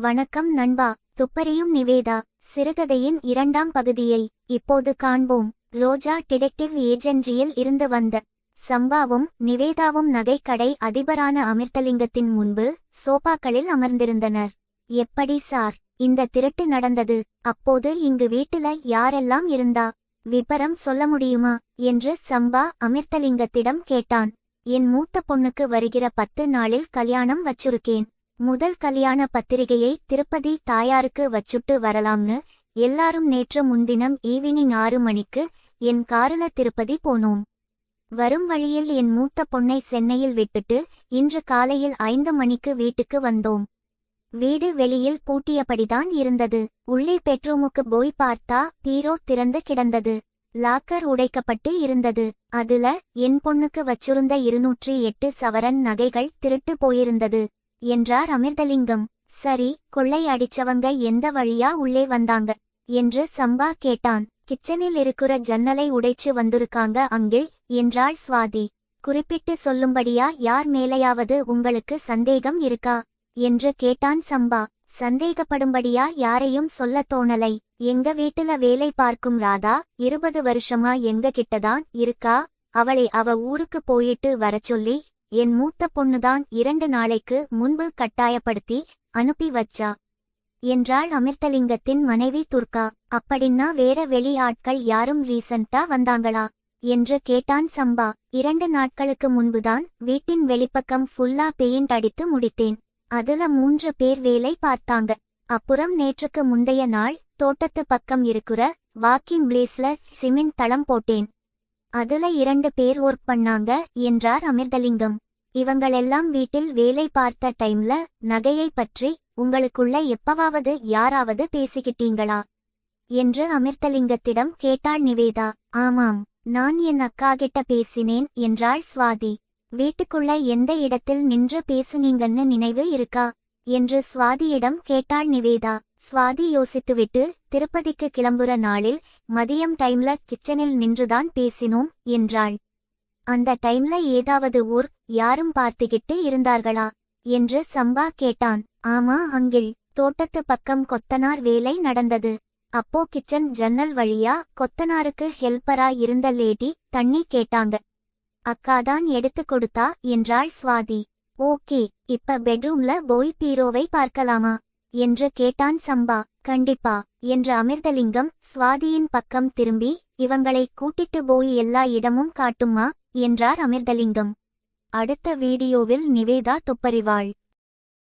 வணக்கம் நண்பா. துப்பறியும் நிவேதா. சிறுகதையின் இரண்டாம் பகுதியை இப்போது காண்போம். ரோஜா டிடெக்டிவ் ஏஜென்சியில் இருந்து வந்த சம்பாவும் நிவேதாவும் நகைக்கடை அதிபரான அமிர்தலிங்கத்தின் முன்பு சோபாக்களில் அமர்ந்திருந்தனர். எப்படி சார்? இந்த திருட்டு நடந்தது. அப்போது இங்கு வீட்டுல யாரெல்லாம் இருந்தா? விபரம் சொல்ல முடியுமா? என்று சம்பா அமிர்தலிங்கத்திடம் கேட்டான். என் மூத்த பொண்ணுக்கு வருகிற பத்து நாளில் கல்யாணம் வச்சிருக்கேன். முதல் கல்யாண பத்திரிகையை திருப்பதி தாயாருக்கு வச்சுட்டு வரலாம்னு எல்லாரும் நேற்று முன்தினம் ஈவினிங் ஆறு மணிக்கு என் காருல திருப்பதி போனோம். வரும் வழியில் என் மூத்த பொண்ணை சென்னையில் விட்டுட்டு இன்று காலையில் ஐந்து மணிக்கு வீட்டுக்கு வந்தோம். வீடு வெளியில் பூட்டியபடிதான் இருந்தது. உள்ளே பெட்ரூமுக்கு போய் பார்த்தா பீரோ திறந்து கிடந்தது. லாக்கர் உடைக்கப்பட்டு இருந்தது. அதுல என் பொண்ணுக்கு வச்சிருந்த இருநூற்றி எட்டு சவரன் நகைகள் திருட்டு போயிருந்தது. என்றார் அமிர்தலிங்கம். சரி கொள்ளை அடிச்சவங்க எந்த வழியா உள்ளே வந்தாங்க? என்று சம்பா கேட்டான். கிச்சனில் இருக்கிற ஜன்னலை உடைச்சு வந்திருக்காங்க அங்கிள் என்றாள் சுவாதி. குறிப்பிட்டு சொல்லும்படியா யார் மேலையாவது உங்களுக்கு சந்தேகம் இருக்கா? என்று கேட்டான் சம்பா. சந்தேகப்படும்படியா யாரையும் சொல்ல தோணலை. எங்க வீட்டுல வேலை பார்க்கும் ராதா இருபது வருஷமா எங்க கிட்டதான் இருக்கா? அவளை அவ ஊருக்கு போயிட்டு வரச் சொல்லி என் மூத்த பொண்ணுதான் இரண்டு நாளைக்கு முன்பு கட்டாயப்படுத்தி அனுப்பி வச்சா? என்றாள் அமிர்தலிங்கத்தின் மனைவி துர்கா. அப்படின்னா வேற வெளி ஆட்கள் யாரும் ரீசண்டா வந்தாங்களா? என்று கேட்டான் சம்பா. இரண்டு நாட்களுக்கு முன்புதான் வீட்டின் வெளிப்பக்கம் ஃபுல்லா பெயிண்ட் அடித்து முடித்தேன். அதுல மூன்று பேர் வேலை பார்த்தாங்க. அப்புறம் நேற்றுக்கு முந்தைய நாள் தோட்டத்து பக்கம் இருக்கிற வாக்கிங் பிளேஸ்ல சிமெண்ட் தளம் போட்டேன். அதுல இரண்டு பேர் ஒர்க் பண்ணாங்க என்றார் அமிர்தலிங்கம். இவங்களெல்லாம் வீட்டில் வேலை பார்த்த டைம்ல நகையை பற்றி உங்களுக்குள்ள எப்பவாவது யாராவது பேசிக்கிட்டீங்களா? என்று அமிர்தலிங்கத்திடம் கேட்டாள் நிவேதா. ஆமாம் நான் என் அக்கா கிட்ட பேசினேன் என்றாள் சுவாதி. வீட்டுக்குள்ள எந்த இடத்தில் நின்று பேசுனீங்கன்னு நினைவு இருக்கா? என்று சுவாதியிடம் கேட்டாள் நிவேதா. சுவாதி யோசித்துவிட்டு திருப்பதிக்கு கிளம்புற நாளில் மதியம் டைம்ல கிச்சனில் நின்றுதான் பேசினோம் என்றாள். அந்த டைம்ல ஏதாவது ஊர் யாரும் பார்த்துக்கிட்டு இருந்தார்களா? என்று சம்பா கேட்டான். ஆமா அங்கிள். தோட்டத்து பக்கம் கொத்தனார் வேலை நடந்தது. அப்போ கிச்சன் ஜன்னல் வழியா கொத்தனாருக்கு ஹெல்ப்பரா இருந்த லேடி தண்ணி கேட்டாங்க. அக்காதான் எடுத்து கொடுத்தா என்றாள் சுவாதி. ஓகே இப்ப பெட்ரூம்ல போய் பீரோவை பார்க்கலாமா? என்று கேட்டான் சம்பா. கண்டிப்பா என்று அமிர்தலிங்கம் சுவாதியின் பக்கம் திரும்பி இவங்களை கூட்டிட்டு போய் எல்லா இடமும் காட்டுமா? என்றார் அமிர்தலிங்கம். அடுத்த வீடியோவில் நிவேதா துப்பறிவாள்.